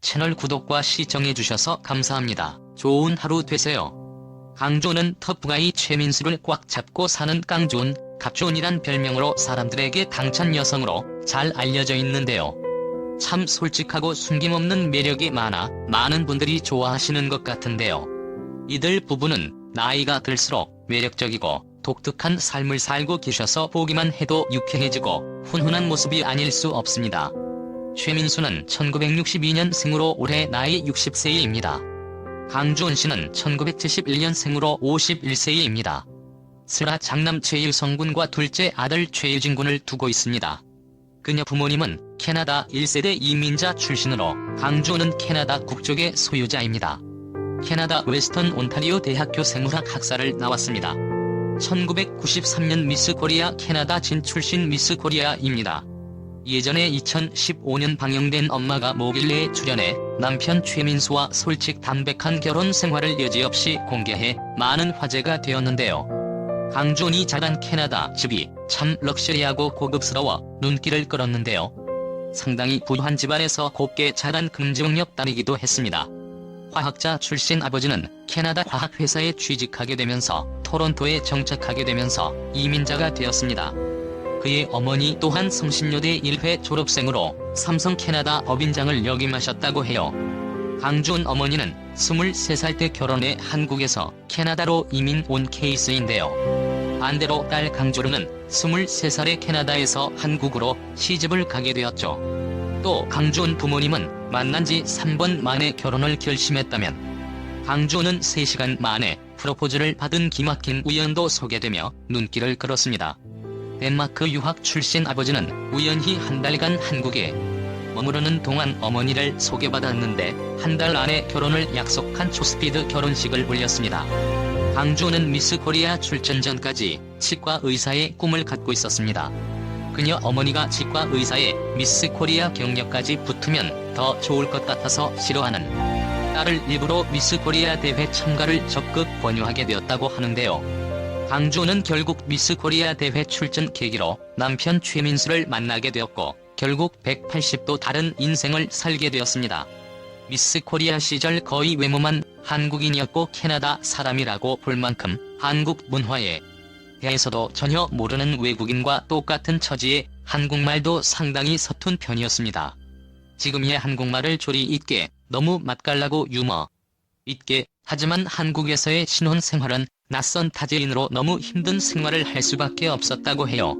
채널 구독과 시청해주셔서 감사합니다. 좋은 하루 되세요. 강조는 터프가이 최민수를 꽉 잡고 사는 깡존, 갑존이란 별명으로 사람들에게 당찬 여성으로 잘 알려져 있는데요. 참 솔직하고 숨김없는 매력이 많아 많은 분들이 좋아하시는 것 같은데요. 이들 부부는 나이가 들수록 매력적이고 독특한 삶을 살고 계셔서 보기만 해도 유쾌해지고 훈훈한 모습이 아닐 수 없습니다. 최민수는 1962년 생으로 올해 나이 60세입니다. 강주원 씨는 1971년 생으로 51세입니다. 슬아 장남 최일성 군과 둘째 아들 최유진 군을 두고 있습니다. 그녀 부모님은 캐나다 1세대 이민자 출신으로 강주원은 캐나다 국적의 소유자입니다. 캐나다 웨스턴 온타리오 대학교 생물학 학사를 나왔습니다. 1993년 미스 코리아 캐나다 진 출신 미스 코리아입니다. 예전에 2015년 방영된 엄마가 뭐길래에 출연해 남편 최민수와 솔직 담백한 결혼 생활을 여지없이 공개해 많은 화제가 되었는데요. 강준이 자란 캐나다 집이 참 럭셔리하고 고급스러워 눈길을 끌었는데요. 상당히 부유한 집안에서 곱게 자란 금지응력 딸이기도 했습니다. 화학자 출신 아버지는 캐나다 화학회사에 취직하게 되면서 토론토에 정착하게 되면서 이민자가 되었습니다. 그의 어머니 또한 성신여대 1회 졸업생으로 삼성 캐나다 법인장을 역임하셨다고 해요. 강준 어머니는 23살 때 결혼해 한국에서 캐나다로 이민 온 케이스인데요. 반대로 딸 강조르는 23살에 캐나다에서 한국으로 시집을 가게 되었죠. 또 강주은 부모님은 만난 지 3번 만에 결혼을 결심했다면 강주은 3시간 만에 프로포즈를 받은 기막힌 우연도 소개되며 눈길을 끌었습니다. 덴마크 유학 출신 아버지는 우연히 한 달간 한국에 머무르는 동안 어머니를 소개받았는데 한 달 안에 결혼을 약속한 초스피드 결혼식을 올렸습니다. 강주는 미스 코리아 출전 전까지 치과 의사의 꿈을 갖고 있었습니다. 그녀 어머니가 치과 의사의 미스 코리아 경력까지 붙으면 더 좋을 것 같아서 싫어하는 딸을 일부러 미스 코리아 대회 참가를 적극 권유하게 되었다고 하는데요. 강주는 결국 미스 코리아 대회 출전 계기로 남편 최민수를 만나게 되었고 결국 180도 다른 인생을 살게 되었습니다. 미스 코리아 시절 거의 외모만 한국인이었고 캐나다 사람이라고 볼 만큼 한국 문화에 대해서도 전혀 모르는 외국인과 똑같은 처지에 한국말도 상당히 서툰 편이었습니다. 지금의 한국말을 조리 있게 너무 맛깔나고 유머 있게 하지만 한국에서의 신혼 생활은 낯선 타지인으로 너무 힘든 생활을 할 수밖에 없었다고 해요.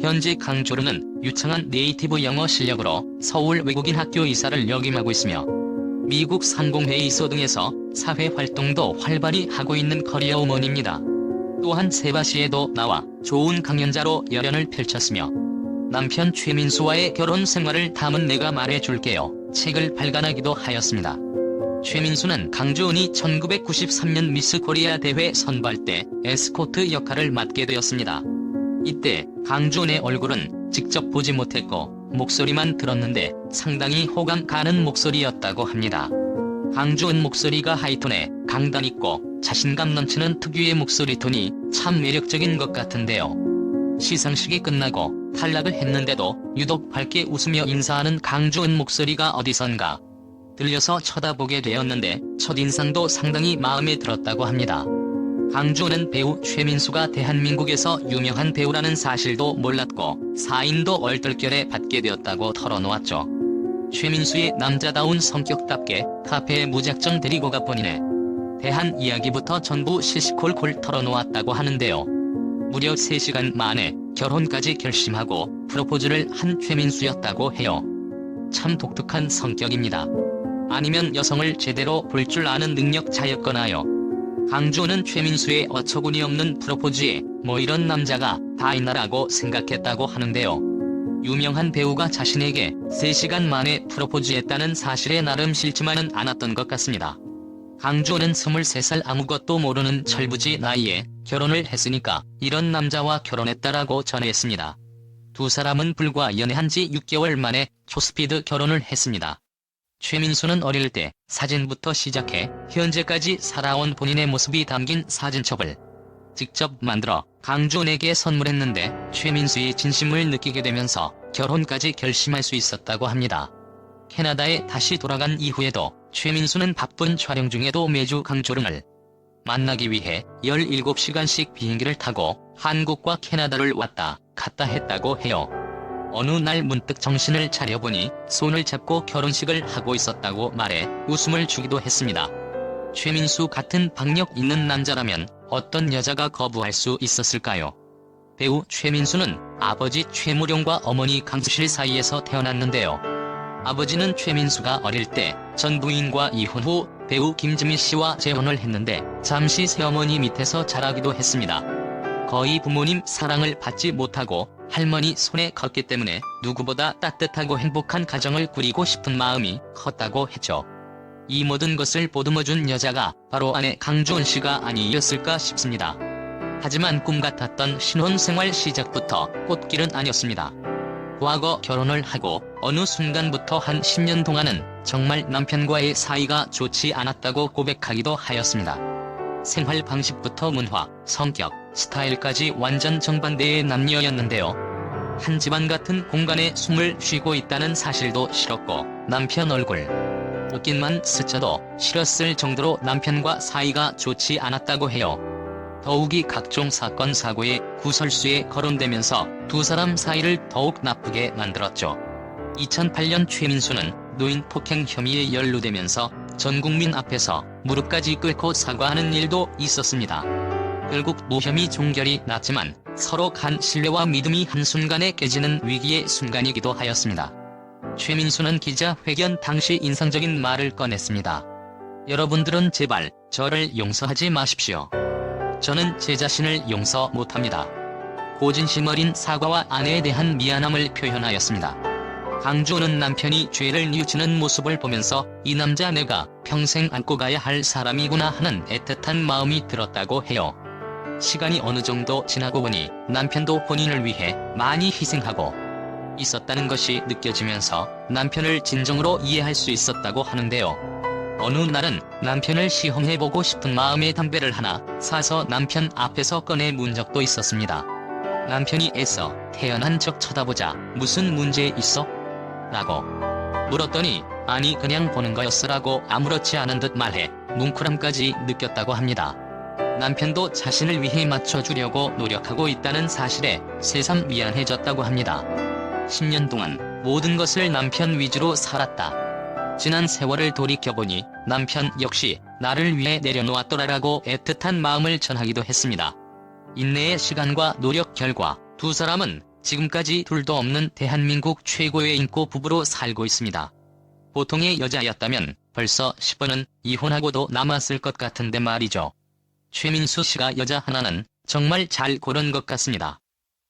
현재 강조르는 유창한 네이티브 영어 실력으로 서울 외국인 학교 이사를 역임하고 있으며 미국 상공회의소 등에서 사회 활동도 활발히 하고 있는 커리어 우먼입니다. 또한 세바시에도 나와 좋은 강연자로 열연을 펼쳤으며 남편 최민수와의 결혼 생활을 담은 내가 말해줄게요 책을 발간하기도 하였습니다. 최민수는 강주은이 1993년 미스 코리아 대회 선발 때 에스코트 역할을 맡게 되었습니다. 이때 강주은의 얼굴은 직접 보지 못했고 목소리만 들었는데 상당히 호감 가는 목소리였다고 합니다. 강주은 목소리가 하이톤에 강단 있고 자신감 넘치는 특유의 목소리 톤이 참 매력적인 것 같은데요. 시상식이 끝나고 탈락을 했는데도 유독 밝게 웃으며 인사하는 강주은 목소리가 어디선가 들려서 쳐다보게 되었는데 첫인상도 상당히 마음에 들었다고 합니다. 강주는 배우 최민수가 대한민국에서 유명한 배우라는 사실도 몰랐고 사인도 얼떨결에 받게 되었다고 털어놓았죠. 최민수의 남자다운 성격답게 카페에 무작정 데리고 가 본인의 대한 이야기부터 전부 시시콜콜 털어놓았다고 하는데요. 무려 3시간 만에 결혼까지 결심하고 프로포즈를 한 최민수였다고 해요. 참 독특한 성격입니다. 아니면 여성을 제대로 볼 줄 아는 능력자였거나요. 강주는 최민수의 어처구니 없는 프로포즈에 뭐 이런 남자가 다 있나라고 생각했다고 하는데요. 유명한 배우가 자신에게 3시간 만에 프로포즈했다는 사실에 나름 싫지만은 않았던 것 같습니다. 강주는 23살 아무것도 모르는 철부지 나이에 결혼을 했으니까 이런 남자와 결혼했다라고 전했습니다. 두 사람은 불과 연애한 지 6개월 만에 초스피드 결혼을 했습니다. 최민수는 어릴 때 사진부터 시작해 현재까지 살아온 본인의 모습이 담긴 사진첩을 직접 만들어 강준에게 선물했는데 최민수의 진심을 느끼게 되면서 결혼까지 결심할 수 있었다고 합니다. 캐나다에 다시 돌아간 이후에도 최민수는 바쁜 촬영 중에도 매주 강조릉을 만나기 위해 17시간씩 비행기를 타고 한국과 캐나다를 왔다 갔다 했다고 해요. 어느 날 문득 정신을 차려보니 손을 잡고 결혼식을 하고 있었다고 말해 웃음을 주기도 했습니다. 최민수 같은 박력 있는 남자라면 어떤 여자가 거부할 수 있었을까요? 배우 최민수는 아버지 최무룡과 어머니 강수실 사이에서 태어났는데요. 아버지는 최민수가 어릴 때 전 부인과 이혼 후 배우 김지미 씨와 재혼을 했는데 잠시 새어머니 밑에서 자라기도 했습니다. 거의 부모님 사랑을 받지 못하고 할머니 손에 컸기 때문에 누구보다 따뜻하고 행복한 가정을 꾸리고 싶은 마음이 컸다고 했죠. 이 모든 것을 보듬어준 여자가 바로 아내 강주원 씨가 아니었을까 싶습니다. 하지만 꿈 같았던 신혼생활 시작부터 꽃길은 아니었습니다. 과거 결혼을 하고 어느 순간부터 한 10년 동안은 정말 남편과의 사이가 좋지 않았다고 고백하기도 하였습니다. 생활 방식부터 문화, 성격, 스타일까지 완전 정반대의 남녀였는데요. 한 집안 같은 공간에 숨을 쉬고 있다는 사실도 싫었고 남편 얼굴, 옷깃만 스쳐도 싫었을 정도로 남편과 사이가 좋지 않았다고 해요. 더욱이 각종 사건 사고의 구설수에 거론되면서 두 사람 사이를 더욱 나쁘게 만들었죠. 2008년 최민수는 노인 폭행 혐의에 연루되면서 전 국민 앞에서 무릎까지 꿇고 사과하는 일도 있었습니다. 결국 무혐의 종결이 났지만 서로 간 신뢰와 믿음이 한순간에 깨지는 위기의 순간이기도 하였습니다. 최민수는 기자회견 당시 인상적인 말을 꺼냈습니다. 여러분들은 제발 저를 용서하지 마십시오. 저는 제 자신을 용서 못합니다. 고진심 어린 사과와 아내에 대한 미안함을 표현하였습니다. 강주는 남편이 죄를 뉘우치는 모습을 보면서 이 남자 내가 평생 안고 가야 할 사람이구나 하는 애틋한 마음이 들었다고 해요. 시간이 어느 정도 지나고 보니 남편도 본인을 위해 많이 희생하고 있었다는 것이 느껴지면서 남편을 진정으로 이해할 수 있었다고 하는데요. 어느 날은 남편을 시험해보고 싶은 마음에 담배를 하나 사서 남편 앞에서 꺼내 문 적도 있었습니다. 남편이 애써 태어난 적 쳐다보자 무슨 문제 있어? 라고 물었더니 아니 그냥 보는 거였으라고 아무렇지 않은 듯 말해 뭉클함까지 느꼈다고 합니다. 남편도 자신을 위해 맞춰주려고 노력하고 있다는 사실에 새삼 미안해졌다고 합니다. 10년 동안 모든 것을 남편 위주로 살았다. 지난 세월을 돌이켜보니 남편 역시 나를 위해 내려놓았더라라고 애틋한 마음을 전하기도 했습니다. 인내의 시간과 노력 결과 두 사람은 지금까지 둘도 없는 대한민국 최고의 인고 부부로 살고 있습니다. 보통의 여자였다면 벌써 10번은 이혼하고도 남았을 것 같은데 말이죠. 최민수 씨가 여자 하나는 정말 잘 고른 것 같습니다.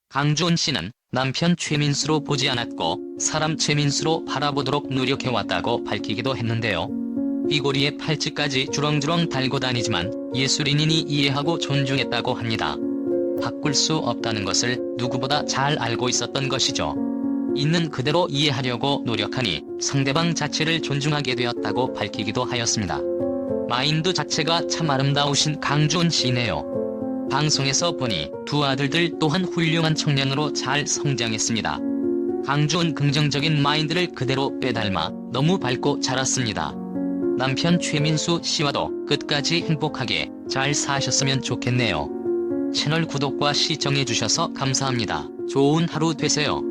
강주은 씨는 남편 최민수로 보지 않았고 사람 최민수로 바라보도록 노력해왔다고 밝히기도 했는데요. 삐고리에 팔찌까지 주렁주렁 달고 다니지만 예술인이니 이해하고 존중했다고 합니다. 바꿀 수 없다는 것을 누구보다 잘 알고 있었던 것이죠. 있는 그대로 이해하려고 노력하니 상대방 자체를 존중하게 되었다고 밝히기도 하였습니다. 마인드 자체가 참 아름다우신 강주은 씨네요. 방송에서 보니 두 아들들 또한 훌륭한 청년으로 잘 성장했습니다. 강주은 긍정적인 마인드를 그대로 빼닮아 너무 밝고 자랐습니다. 남편 최민수 씨와도 끝까지 행복하게 잘 사셨으면 좋겠네요. 채널 구독과 시청해주셔서 감사합니다. 좋은 하루 되세요.